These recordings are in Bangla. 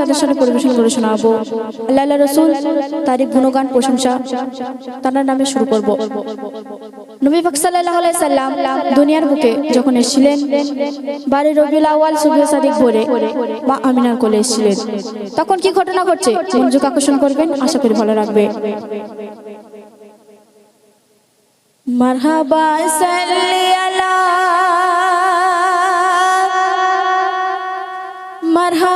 তাদের সামনে পরিবেশন করে শোনাবো। আল্লাহ রসুল তারই গুণগান, প্রশংসা তার নামে শুরু করব। নবী সাল্লাম দুনিয়ার বুকে যখন এসেছিলেন, বারে রবিউল আউয়াল সুবহ সাদিক মা আমিনার কোলে এসেছিলেন। তখন কি ঘটনা ঘটছে? মনোযোগ আকর্ষণ করবেন, আশা করি ভালো লাগবে। মারহাবা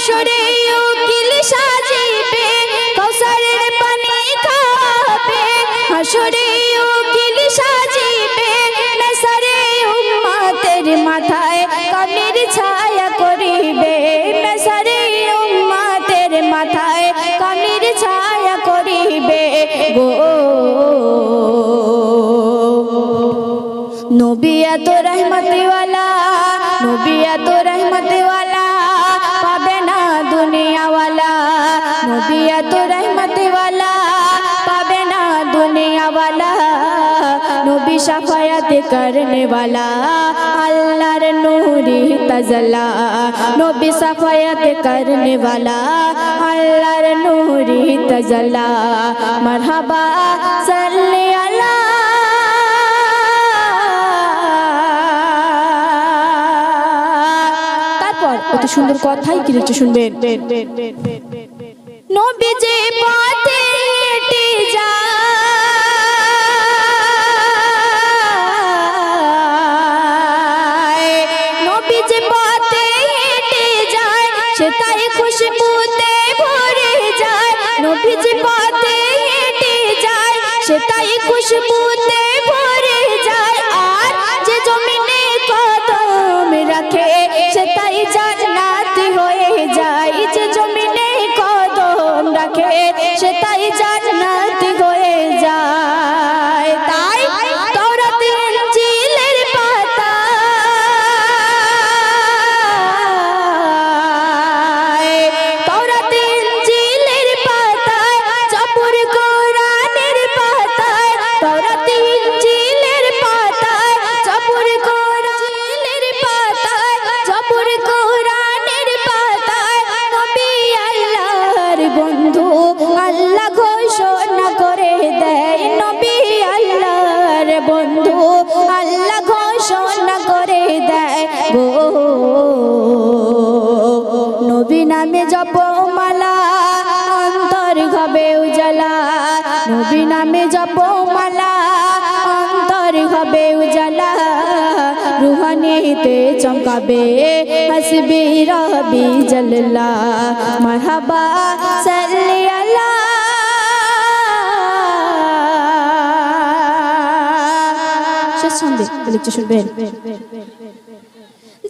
হাসরে উকিল সাজিবে কাউসারের পানি খাবে হাসরে উকিল সাজিবে মাথায় ছায়া করিবে। মাথায় ছায়া করিবে। গো নবিয়া তো রহমতিওয়ালা নবিয়া তো রহমতিওয়ালা। দুনিয়াওয়ালা, নবী এত রহমতওয়ালা, পাবে না দুনিয়াওয়ালা, নবী সাফায়াত করনেওয়ালা, আল্লাহর নূরি তাজলা, নবী সাফায়াত করনেওয়ালা, আল্লাহর নূরি তাজলা। মারহাবা সুন্দর কথাই কি লিখছে শুনবেন? নবী যে। পথে হেঁটে যায় ভরে যায়। যায় তাই খুশবুতে নামে জপ মালা, অন্তর হবে উজালা। নবী নামে জপ মালা, অন্তর হবে উজালা। রুহানিতে চমকাবে, হসবি রবি জল্লা। মারহাবা, সাল্লি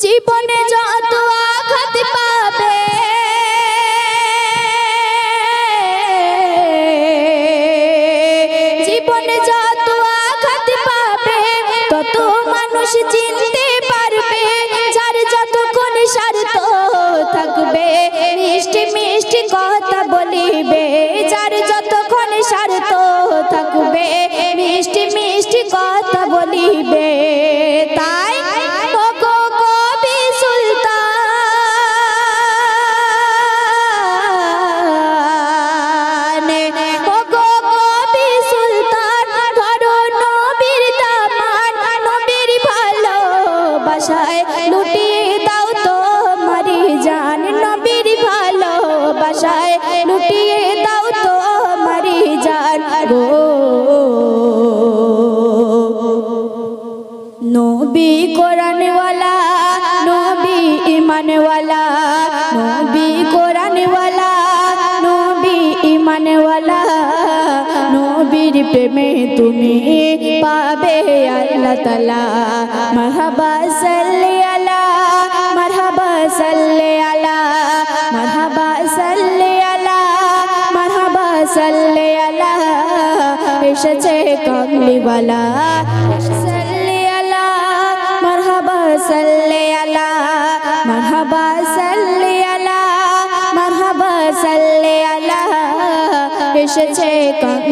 জীবনে যত আঘাত পাবে প্রেমে তুমি পাবে আল্লাহ তালা মারহাবা সাল্লি আলা মারহাবা সাল্লি আলা মারহাবা সাল্লি আলা মারহাবা সাল্লি আলা এসেছে কামলিওয়ালা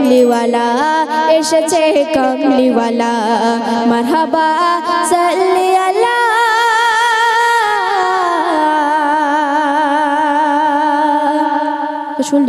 কামলিওয়ালা এসেছে কমলিওয়ালা। মারহাবা সাল্লি আলা। শুনলে?